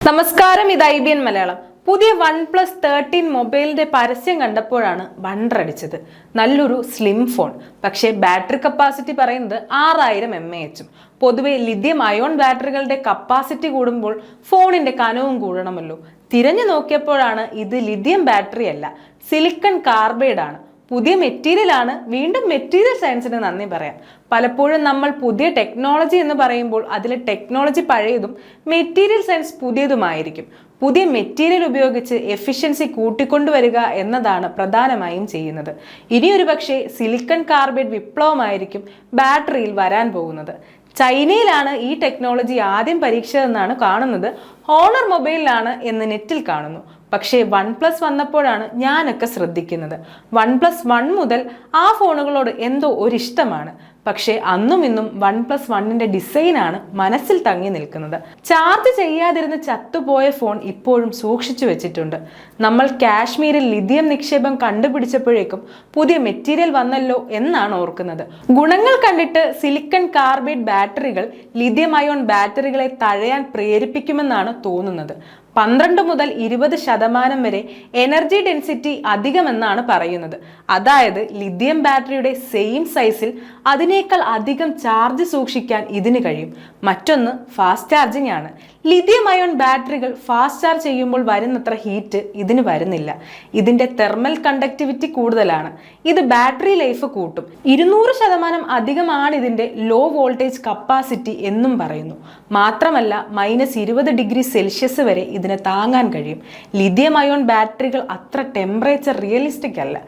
നമസ്കാരം ഇത് I B N Malayalam. പുതിയ വൺ പ്ലസ് തേർട്ടീൻ മൊബൈലിന്റെ പരസ്യം കണ്ടപ്പോഴാണ് വണ്ടറടിച്ചത്. നല്ലൊരു സ്ലിം ഫോൺ പക്ഷേ ബാറ്ററി കപ്പാസിറ്റി പറയുന്നത് ആറായിരം എം എ എച്ചും പൊതുവെ ലിഥിയം അയോൺ ബാറ്ററികളുടെ കപ്പാസിറ്റി കൂടുമ്പോൾ ഫോണിന്റെ കനവും കൂടണമല്ലോ. തിരഞ്ഞു നോക്കിയപ്പോഴാണ് ഇത് ലിഥിയം ബാറ്ററി അല്ല സിലിക്കൺ കാർബൈഡ് ആണ് പുതിയ മെറ്റീരിയലാണ് വീണ്ടും മെറ്റീരിയൽ സയൻസിന് നന്ദി പറയാം. പലപ്പോഴും നമ്മൾ പുതിയ ടെക്നോളജി എന്ന് പറയുമ്പോൾ അതിലെ ടെക്നോളജി പഴയതും മെറ്റീരിയൽ സയൻസ് പുതിയതുമായിരിക്കും. പുതിയ മെറ്റീരിയൽ ഉപയോഗിച്ച് എഫിഷ്യൻസി കൂട്ടിക്കൊണ്ടുവരിക എന്നതാണ് പ്രധാനമായും ചെയ്യുന്നത്. ഇനിയൊരു പക്ഷേ സിലിക്കൺ കാർബൈഡ് വിപ്ലവമായിരിക്കും ബാറ്ററിയിൽ വരാൻ പോകുന്നത്. ചൈനയിലാണ് ഈ ടെക്നോളജി ആദ്യം പരീക്ഷിച്ചതെന്നാണ് കാണുന്നത്. ഹോണർ മൊബൈലിലാണ് എന്ന് നെറ്റിൽ കാണുന്നു. പക്ഷേ വൺ പ്ലസ് വന്നപ്പോഴാണ് ഞാനൊക്കെ ശ്രദ്ധിക്കുന്നത്. വൺ പ്ലസ് വൺ മുതൽ ആ ഫോണുകളോട് എന്തോ ഒരിഷ്ടമാണ്. പക്ഷേ അന്നും ഇന്നും വൺ പ്ലസ് വണ്ണിന്റെ ഡിസൈനാണ് മനസ്സിൽ തങ്ങി നിൽക്കുന്നത്. ചാർജ് ചെയ്യാതിരുന്ന് ചത്തുപോയ ഫോൺ ഇപ്പോഴും സൂക്ഷിച്ചു വെച്ചിട്ടുണ്ട്. നമ്മൾ കാശ്മീരിൽ ലിഥിയം നിക്ഷേപം കണ്ടുപിടിച്ചപ്പോഴേക്കും പുതിയ മെറ്റീരിയൽ വന്നല്ലോ എന്നാണ് ഓർക്കുന്നത്. ഗുണങ്ങൾ കണ്ടിട്ട് സിലിക്കൺ കാർബൈഡ് ബാറ്ററികൾ ലിഥിയം അയോൺ ബാറ്ററികളെ തഴയാൻ പ്രേരിപ്പിക്കുമെന്നാണ് തോന്നുന്നത്. പന്ത്രണ്ട് മുതൽ ഇരുപത് ശതമാനം വരെ എനർജി ഡെൻസിറ്റി അധികമെന്നാണ് പറയുന്നത്. അതായത് ലിഥിയം ബാറ്ററിയുടെ സെയിം സൈസിൽ അതിനേക്കാൾ അധികം ചാർജ് സൂക്ഷിക്കാൻ ഇതിന് കഴിയും. മറ്റൊന്ന് ഫാസ്റ്റ് ചാർജിംഗ് ആണ്. ലിഥിയം അയോൺ ബാറ്ററികൾ ഫാസ്റ്റ് ചാർജ് ചെയ്യുമ്പോൾ വരുന്നത്ര ഹീറ്റ് ഇതിന് വരുന്നില്ല. ഇതിന്റെ തെർമൽ കണ്ടക്ടിവിറ്റി കൂടുതലാണ്. ഇത് ബാറ്ററി ലൈഫ് കൂട്ടും. ഇരുന്നൂറ് ശതമാനം അധികമാണ് ഇതിന്റെ ലോ വോൾട്ടേജ് കപ്പാസിറ്റി എന്നും പറയുന്നു. മാത്രമല്ല മൈനസ് ഇരുപത് ഡിഗ്രി സെൽഷ്യസ് വരെ ഇതിനെ താങ്ങാൻ കഴിയും. ലിഥിയം അയോൺ ബാറ്ററികൾ അത്ര ടെമ്പറേച്ചർ റിയലിസ്റ്റിക് അല്ല.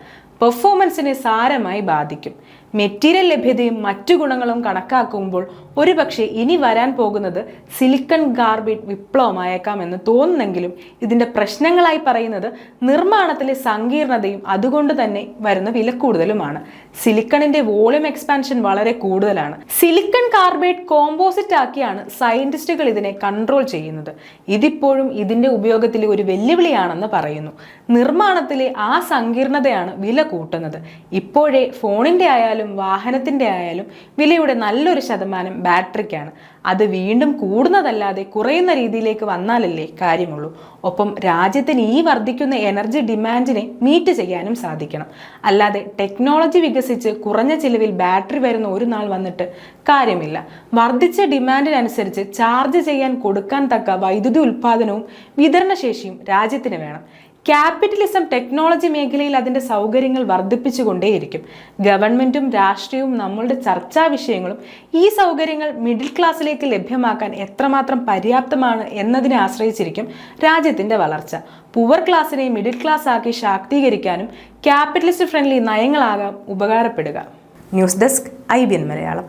പെർഫോമൻസിനെ സാരമായി ബാധിക്കും. മെറ്റീരിയൽ ലഭ്യതയും മറ്റു ഗുണങ്ങളും കണക്കാക്കുമ്പോൾ ഒരുപക്ഷെ ഇനി വരാൻ പോകുന്നത് സിലിക്കൺ ഗാർബേറ്റ് വിപ്ലവമായേക്കാമെന്ന് തോന്നുന്നെങ്കിലും ഇതിന്റെ പ്രശ്നങ്ങളായി പറയുന്നത് നിർമ്മാണത്തിലെ സങ്കീർണതയും അതുകൊണ്ട് തന്നെ വരുന്ന വില വിലക്കൂടുതലുമാണ് സിലിക്കണിന്റെ വോളിയം എക്സ്പാൻഷൻ വളരെ കൂടുതലാണ്. സിലിക്കൺ കാർബേറ്റ് കോമ്പോസിറ്റ് ആക്കിയാണ് സയന്റിസ്റ്റുകൾ ഇതിനെ കൺട്രോൾ ചെയ്യുന്നത്. ഇതിപ്പോഴും ഇതിന്റെ ഉപയോഗത്തിൽ ഒരു വെല്ലുവിളിയാണെന്ന് പറയുന്നു. നിർമ്മാണത്തിലെ ആ സങ്കീർണതയാണ് വില കൂട്ടുന്നത്. ഇപ്പോഴേ ഫോണിന്റെ ആയാലും വാഹനത്തിന്റെ ആയാലും വിലയുടെ നല്ലൊരു ശതമാനം ബാറ്ററിക്കാണ്. അത് വീണ്ടും കൂടുന്നതല്ലാതെ കുറയുന്ന രീതിയിലേക്ക് വന്നാലല്ലേ കാര്യമുള്ളൂ. ഒപ്പം രാജ്യത്തിന് ഈ വർദ്ധിക്കുന്ന എനർജി ഡിമാൻഡിനെ മീറ്റ് ചെയ്യാനും സാധിക്കണം. അല്ലാതെ ടെക്നോളജി വികസിച്ച് കുറഞ്ഞ ചിലവിൽ ബാറ്ററി വരുന്ന ഒരു നാൾ വന്നിട്ട് കാര്യമില്ല. വർദ്ധിച്ച ഡിമാൻഡിനനുസരിച്ച് ചാർജ് ചെയ്യാൻ കൊടുക്കാൻ തക്ക വൈദ്യുതി ഉൽപ്പാദനവും വിതരണശേഷിയും രാജ്യത്തിന് വേണം. ക്യാപിറ്റലിസം ടെക്നോളജി മേഖലയിൽ അതിന്റെ സൗകര്യങ്ങൾ വർദ്ധിപ്പിച്ചുകൊണ്ടേയിരിക്കും. ഗവൺമെന്റും രാഷ്ട്രീയവും നമ്മളുടെ ചർച്ചാ വിഷയങ്ങളും ഈ സൗകര്യങ്ങൾ മിഡിൽ ക്ലാസ്സിലേക്ക് ലഭ്യമാക്കാൻ എത്രമാത്രം പര്യാപ്തമാണ് എന്നതിനെ ആശ്രയിച്ചിരിക്കും രാജ്യത്തിന്റെ വളർച്ച. പുവർ ക്ലാസ്സിനെ മിഡിൽ ക്ലാസ് ആക്കി ശാക്തീകരിക്കാനും ക്യാപിറ്റലിസ്റ്റ് ഫ്രണ്ട്ലി നയങ്ങളാകാം ഉപകാരപ്പെടുക. News desk I B N Malayalam.